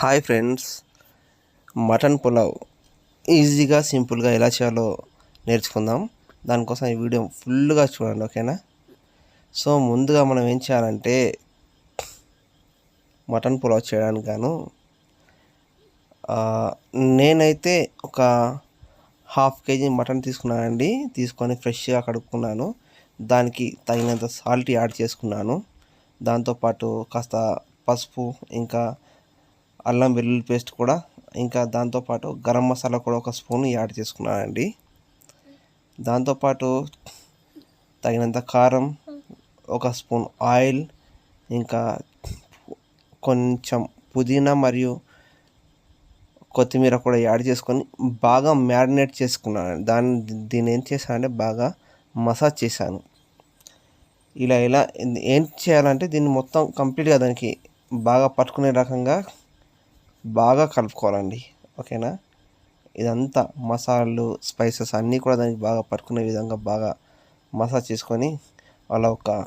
Hi friends. Mutton pulao. ఈజీగా సింపుల్గా ఎలా చేయాలో నేర్చుకుందాం. దానికోసం ఈ వీడియో ఫుల్గా చూడండి ఓకేనా? సో ముందుగా మనం ఏం చేయాలంటే మటన్ పులావ్ చేయడానికి గాను నేనైతే ఒక హాఫ్ కేజీ మటన్ తీసుకున్నానండి. తీసుకొని ఫ్రెష్గా కడుక్కున్నాను. దానికి తగినంత సాల్ట్ యాడ్ చేసుకున్నాను. దాంతోపాటు కాస్త పసుపు ఇంకా అల్లం వెల్లుల్లి పేస్ట్ కూడా ఇంకా దాంతోపాటు గరం మసాలా కూడా ఒక స్పూన్ యాడ్ చేసుకున్నానండి. దాంతోపాటు తగినంత కారం ఒక స్పూన్ ఆయిల్ ఇంకా కొంచెం పుదీనా మరియు కొత్తిమీర కూడా యాడ్ చేసుకొని బాగా మ్యారినేట్ చేసుకున్నాను దాన్ని దీన్ని ఏం చేశానంటే బాగా మసాజ్ చేశాను. ఇలా ఇలా ఏం చేయాలంటే దీన్ని మొత్తం కంప్లీట్గా దానికి బాగా పట్టుకునే రకంగా బాగా కలుపుకోవాలండి. ఓకేనా? ఇదంతా మసాలాలు స్పైసెస్ అన్నీ కూడా దానికి బాగా పట్టుకునే విధంగా బాగా మసాజ్ చేసుకొని అలా ఒక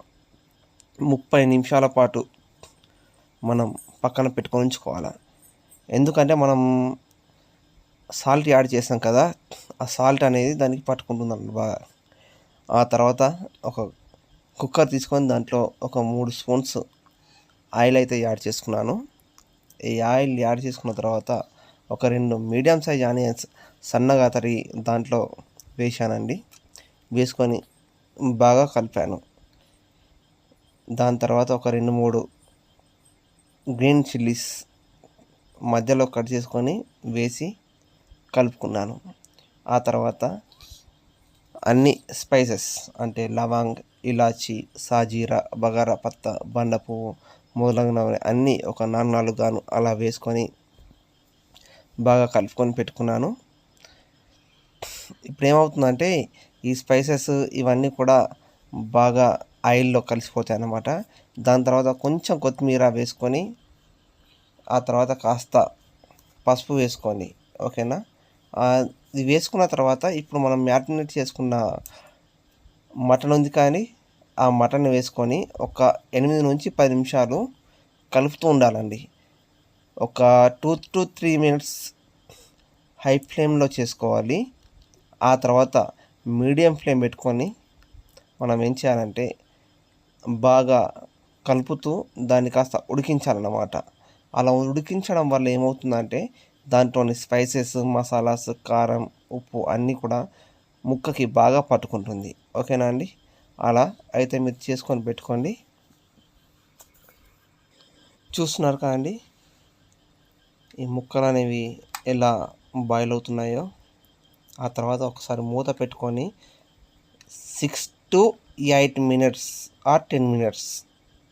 ముప్పై నిమిషాల పాటు మనం పక్కన పెట్టుకొని ఉంచుకోవాలి. ఎందుకంటే మనం సాల్ట్ యాడ్ చేసాం కదా ఆ సాల్ట్ అనేది దానికి పట్టుకుంటుందండి బాగా. ఆ తర్వాత ఒక కుక్కర్ తీసుకొని దాంట్లో ఒక మూడు స్పూన్స్ ఆయిల్ అయితే యాడ్ చేసుకున్నాను. ఈ ఆయిల్ యాడ్ చేసుకున్న తర్వాత ఒక రెండు మీడియం సైజ్ ఆనియన్స్ సన్నగా తరిగి దాంట్లో వేసానండి వేసుకొని బాగా కలిపాను. దాని తర్వాత ఒక రెండు మూడు గ్రీన్ చిల్లీస్ మధ్యలో కట్ చేసుకొని వేసి కలుపుకున్నాను. ఆ తర్వాత అన్ని స్పైసెస్ అంటే లవంగ్ ఇలాచి సాజీరా బగారా పత్త బండ పువ్వు మొదలగునవి అన్నీ ఒక నాలుగు నాలుగు గాను అలా వేసుకొని బాగా కలుపుకొని పెట్టుకున్నాను. ఇప్పుడు ఏమవుతుందంటే ఈ స్పైసెస్ ఇవన్నీ కూడా బాగా ఆయిల్లో కలిసిపోతాయి అన్నమాట దాని తర్వాత కొంచెం కొత్తిమీర వేసుకొని ఆ తర్వాత కాస్త పసుపు వేసుకోండి. ఓకేనా? ఇది వేసుకున్న తర్వాత ఇప్పుడు మనం మ్యారినేట్ చేసుకున్న మటన్ ఉంది కానీ ఆ మటన్ వేసుకొని ఒక ఎనిమిది నుంచి పది నిమిషాలు కలుపుతూ ఉండాలండి. ఒక two to three minutes high ఫ్లేమ్లో చేసుకోవాలి. ఆ తర్వాత మీడియం ఫ్లేమ్ పెట్టుకొని మనం ఏం చేయాలంటే బాగా కలుపుతూ దాన్ని కాస్త ఉడికించాలన్నమాట. అలా ఉడికించడం వల్ల ఏమవుతుందంటే దాంట్లోని స్పైసెస్ మసాలాస్ కారం ఉప్పు అన్నీ కూడా ముక్కకి బాగా పట్టుకుంటుంది. ఓకేనా అండి? అలా అయితే మీరు చేసుకొని పెట్టుకోండి. చూస్తున్నారు కదండి ఈ ముక్కలు అనేవి ఎలా బాయిల్ అవుతున్నాయో. ఆ తర్వాత ఒకసారి మూత పెట్టుకొని six to eight minutes or ten minutes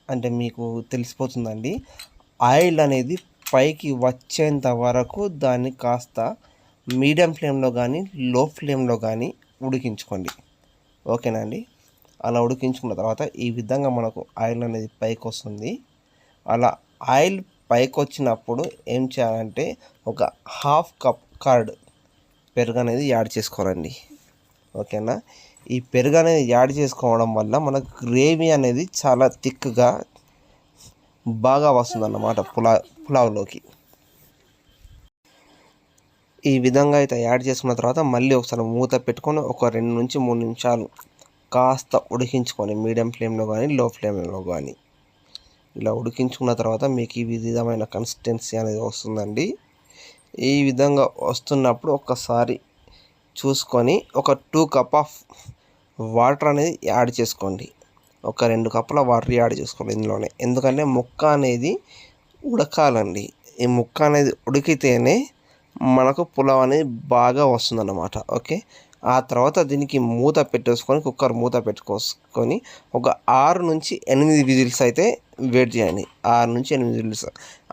అంటే మీకు తెలిసిపోతుందండి. ఆయిల్ అనేది పైకి వచ్చేంత వరకు దాన్ని కాస్త మీడియం ఫ్లేమ్లో కానీ లో ఫ్లేమ్లో కానీ ఉడికించుకోండి. ఓకేనా అండి? అలా ఉడికించుకున్న తర్వాత ఈ విధంగా మనకు ఆయిల్ అనేది పైకి వస్తుంది అలా ఆయిల్ పైకి వచ్చినప్పుడు ఏం చేయాలంటే ఒక హాఫ్ కప్ కర్డ్ పెరుగు అనేది యాడ్ చేసుకోవాలండి. ఓకేనా? ఈ పెరుగు అనేది యాడ్ చేసుకోవడం వల్ల మనకు గ్రేవీ అనేది చాలా థిక్గా బాగా వస్తుంది అన్నమాట పులా పులావ్లోకి. ఈ విధంగా అయితే యాడ్ చేసుకున్న తర్వాత మళ్ళీ ఒకసారి మూత పెట్టుకొని ఒక రెండు నుంచి మూడు నిమిషాలు కాస్త ఉడికించుకొని మీడియం ఫ్లేమ్లో కానీ లో ఫ్లేమ్లో కానీ ఇలా ఉడికించుకున్న తర్వాత మీకు ఈ విధమైన కన్సిస్టెన్సీ అనేది వస్తుందండి. ఈ విధంగా వస్తున్నప్పుడు ఒక్కసారి చూసుకొని ఒక టూ కప్ ఆఫ్ వాటర్ అనేది యాడ్ చేసుకోండి. ఒక రెండు కప్పుల వాటర్ యాడ్ చేసుకోండి ఇందులోనే. ఎందుకంటే ముక్క అనేది ఉడకాలండి. ఈ ముక్క అనేది ఉడికితేనే మనకు పులావ్ అనేది బాగా వస్తుందన్నమాట. ఓకే? ఆ తర్వాత దీనికి మూత పెట్టేసుకొని కుక్కర్ మూత పెట్టుకోసుకొని ఒక ఆరు నుంచి ఎనిమిది విజిల్స్ అయితే వెయిట్ చేయండి ఆరు నుంచి ఎనిమిది విజిల్స్.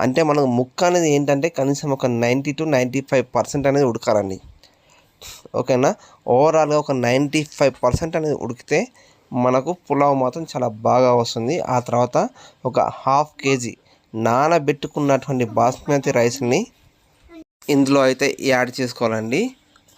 అంటే మనకు ముక్క అనేది ఏంటంటే కనీసం ఒక ninety to ninety five percent అనేది ఉడకాలండి. ఓకేనా? ఓవరాల్గా ఒక నైంటీ ఫైవ్ పర్సెంట్ అనేది ఉడికితే మనకు పులావ్ మాత్రం చాలా బాగా వస్తుంది. ఆ తర్వాత ఒక హాఫ్ కేజీ నానబెట్టుకున్నటువంటి బాస్మతి రైస్ని ఇందులో అయితే యాడ్ చేసుకోవాలండి.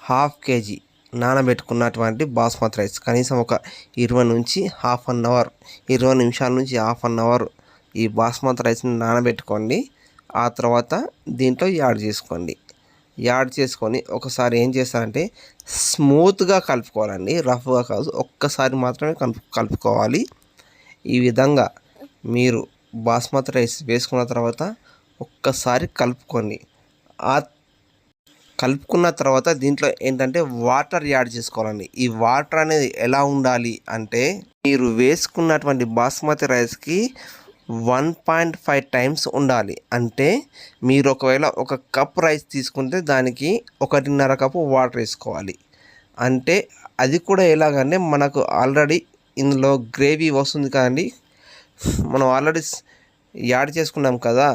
Half KG. నానబెట్టుకున్నటువంటి బాస్మతి రైస్. కనీసం ఒక ఇరవై నుంచి హాఫ్ అన్ అవర్ ఇరవై నిమిషాల నుంచి హాఫ్ అన్ అవర్ ఈ బాస్మతి రైస్ని నానబెట్టుకోండి. ఆ తర్వాత దీంట్లో యాడ్ చేసుకోండి. యాడ్ చేసుకొని ఒకసారి ఏం చేస్తారంటే స్మూత్గా కలుపుకోవాలండి. రఫ్గా కాదు ఒక్కసారి మాత్రమే కలుపు కలుపుకోవాలి. ఈ విధంగా మీరు బాస్మతి రైస్ వేసుకున్న తర్వాత ఒక్కసారి కలుపుకోండి. ఆ కలుపుకున్న తర్వాత దీంట్లో ఏంటంటే వాటర్ యాడ్ చేసుకోవాలండి. ఈ వాటర్ అనేది ఎలా ఉండాలి అంటే మీరు వేసుకున్నటువంటి బాస్మతి రైస్కి వన్ పాయింట్ ఫైవ్ టైమ్స్ ఉండాలి. అంటే మీరు ఒకవేళ ఒక కప్ రైస్ తీసుకుంటే దానికి ఒకటిన్నర కప్పు వాటర్ వేసుకోవాలి. అంటే అది కూడా ఎలాగంటే మనకు ఆల్రెడీ ఇందులో గ్రేవీ వస్తుంది కదండి. మనం ఆల్రెడీ యాడ్ చేసుకున్నాం కదా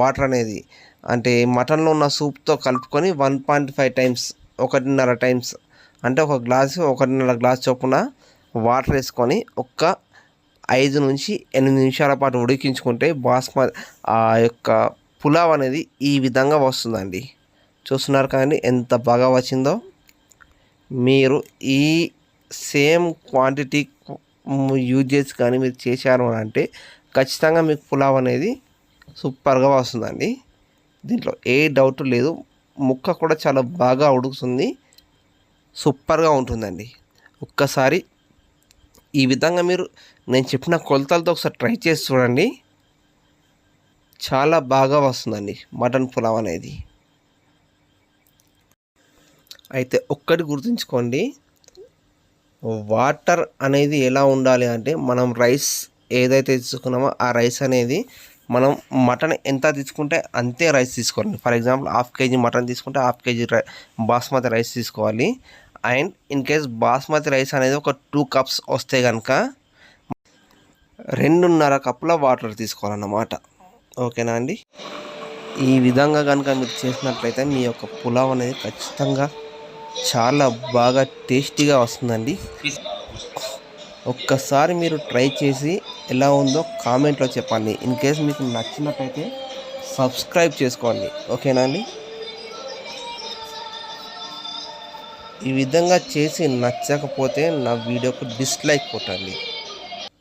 వాటర్ అనేది. అంటే మటన్లో ఉన్న సూప్తో కలుపుకొని వన్ పాయింట్ ఫైవ్ టైమ్స్ ఒకటిన్నర టైమ్స్ అంటే ఒక గ్లాసు ఒకటిన్నర గ్లాస్ చొప్పున వాటర్ వేసుకొని ఒక్క ఐదు నుంచి ఎనిమిది నిమిషాల పాటు ఉడికించుకుంటే బాస్మతి ఆ యొక్క పులావ్ అనేది ఈ విధంగా వస్తుందండి. చూస్తున్నారు కానీ ఎంత బాగా వచ్చిందో. మీరు ఈ సేమ్ క్వాంటిటీ యూజ్ చేసి కానీ మీరు చేశారు అని అంటే ఖచ్చితంగా మీకు పులావ్ అనేది సూపర్గా వస్తుందండి. దీంట్లో ఏ డౌట్ లేదు. ముక్క కూడా చాలా బాగా ఉడుకుతుంది. సూపర్గా ఉంటుందండి. ఒక్కసారి ఈ విధంగా మీరు నేను చెప్పిన కొలతలతో ఒకసారి ట్రై చేసి చూడండి. చాలా బాగా వస్తుందండి మటన్ పులావ్ అనేది. అయితే ఒక్కటి గుర్తుంచుకోండి. వాటర్ అనేది ఎలా ఉండాలి అంటే మనం రైస్ ఏదైతే తీసుకున్నామో ఆ రైస్ అనేది మనం మటన్ ఎంత తీసుకుంటే అంతే రైస్ తీసుకోవాలి. For example half KG mutton తీసుకుంటే హాఫ్ కేజీ రై బాస్మతి రైస్ తీసుకోవాలి. And in case basmati rice అనేది ఒక టూ కప్స్ వస్తే కనుక రెండున్నర కప్పుల వాటర్ తీసుకోవాలన్నమాట. ఓకేనా అండి? ఈ విధంగా కనుక మీరు చేసినట్లయితే మీ యొక్క పులావ్ అనేది ఖచ్చితంగా చాలా బాగా టేస్టీగా వస్తుందండి. ఒక్కసారి మీరు ట్రై చేసి ఎలా ఉందో కామెంట్లో చెప్పండి. ఇన్ కేస్ మీకు నచ్చినట్టయితే సబ్స్క్రైబ్ చేసుకోండి. ఓకేనా అండి? ఈ విధంగా చేసి నచ్చకపోతే నా వీడియోకు డిస్లైక్ కొట్టండి.